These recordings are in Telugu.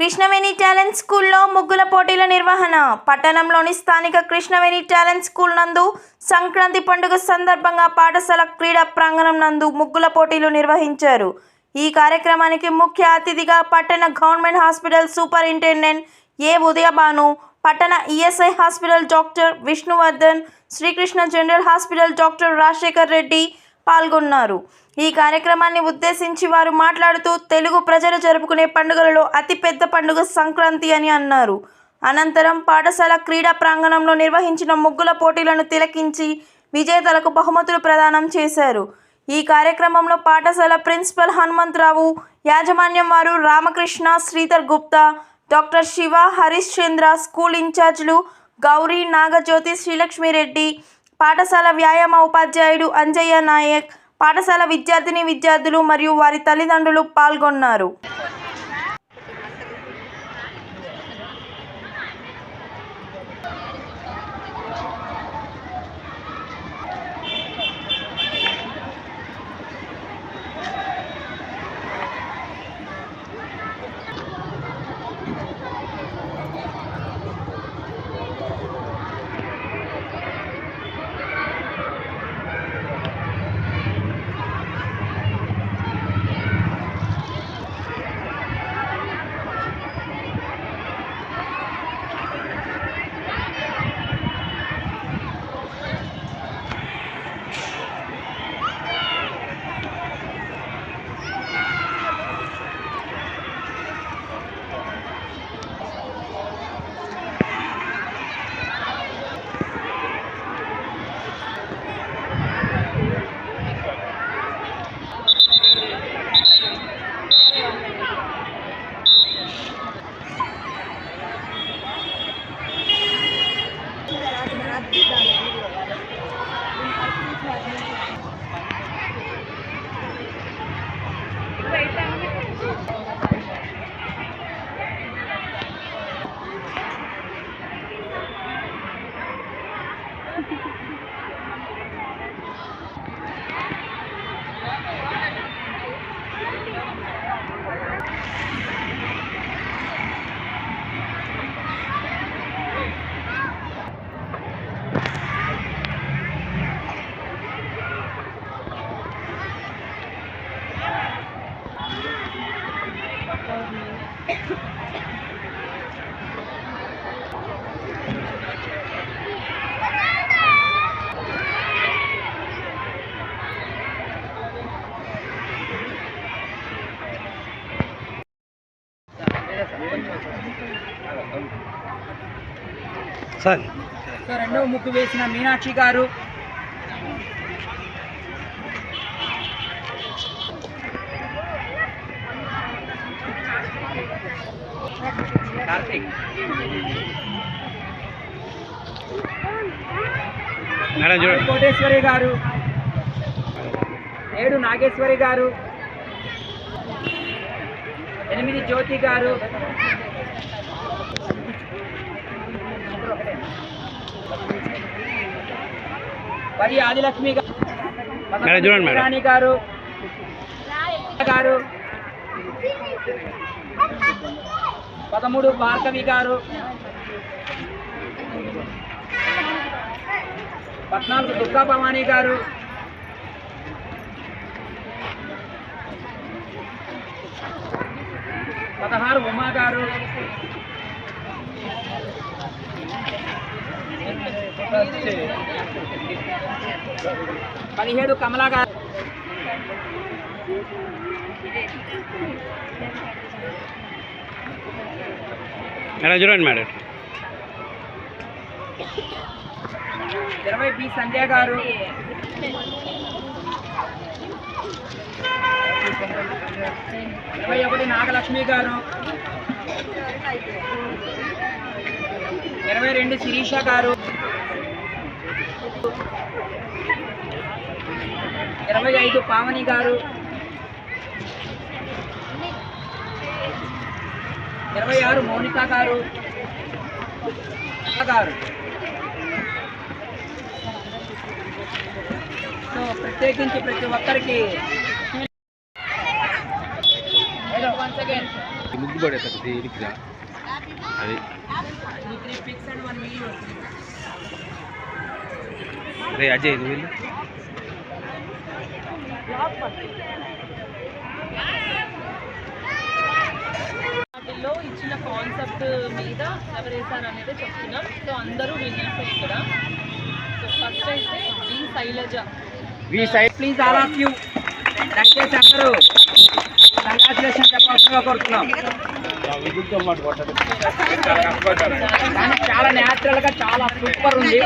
కృష్ణవేణి టాలెంట్ స్కూల్లో ముగ్గుల పోటీల నిర్వహణ. పట్టణంలోని స్థానిక కృష్ణవేణి టాలెంట్ స్కూల్ నందు సంక్రాంతి పండుగ సందర్భంగా పాఠశాల క్రీడా ప్రాంగణం నందు ముగ్గుల పోటీలు నిర్వహించారు. ఈ కార్యక్రమానికి ముఖ్య అతిథిగా పట్టణ government hospital superintendent A Udayabhanu పట్టణ ESI hospital doctor Vishnuvardhan Srikrishna general hospital doctor Rajasekhar Reddy పాల్గొన్నారు. ఈ కార్యక్రమాన్ని ఉద్దేశించి వారు మాట్లాడుతూ తెలుగు ప్రజలు జరుపుకునే పండుగలలో అతిపెద్ద పండుగ సంక్రాంతి అని అన్నారు. అనంతరం పాఠశాల క్రీడా ప్రాంగణంలో నిర్వహించిన ముగ్గుల పోటీలను తిలకించి విజేతలకు బహుమతులు ప్రదానం చేశారు. ఈ కార్యక్రమంలో పాఠశాల ప్రిన్సిపల్ హనుమంతరావు యాజమాన్యం వారు రామకృష్ణ శ్రీధర్ గుప్తా డాక్టర్ శివ హరిశ్చంద్ర స్కూల్ ఇన్ఛార్జీలు గౌరీ నాగజ్యోతి శ్రీలక్ష్మిరెడ్డి పాఠశాల వ్యాయామ ఉపాధ్యాయుడు అంజయ్య నాయక్ పాఠశాల విద్యార్థిని విద్యార్థులు మరియు వారి తల్లిదండ్రులు పాల్గొన్నారు. సార్. రెండవ ముగ్గు వేసిన మీనాక్షి గారు. కోటేశ్వరి గారు. ఏడు నాగేశ్వరి గారు. ఎనిమిది జ్యోతి గారు. పది ఆదిలక్ష్మి గారు. రాణి గారు. గారు. పదమూడు భార్గవి గారు. పద్నాలుగు దుర్గా భవానీ గారు. పదహారు ఉమా గారు పదిహేడు కమలా గారు. మేడం చూడండి మేడం. ఇరవై బి సంధ్య గారు. ఇరవై ఒకటి నాగలక్ష్మి గారు. ఇరవై రెండు శిరీష గారు. ఇరవై ఐదు పావని గారు. ఇరవై ఆరు మౌనిక గారు. గారు. సో ప్రత్యేకించి ప్రతి ఒక్కరికి again. పడేస్తారు దీనికి అది. రే అజయ్ నువ్వు వెళ్ళు. వాటిల్లో ఇచ్చిన కాన్సెప్ట్ మీద ఎవరేసారు అనేది చెప్తున్నాం. సో అందరూ విన్నర్స్ ఇక్కడ. సో ఫస్ట్ అయితే B Shailaja. We side please all of you దయచేసి అందరూ కంగ్రాచులేషన్ చెప్పాల్సిందిగా కోరుతున్నాం. చాలా న్యాచురల్గా చాలా సూపర్ ఉంది.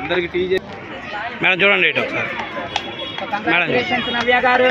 అందరికి టీ మేడం చూడండి ఇటు ఒకసారి. నవ్య గారు.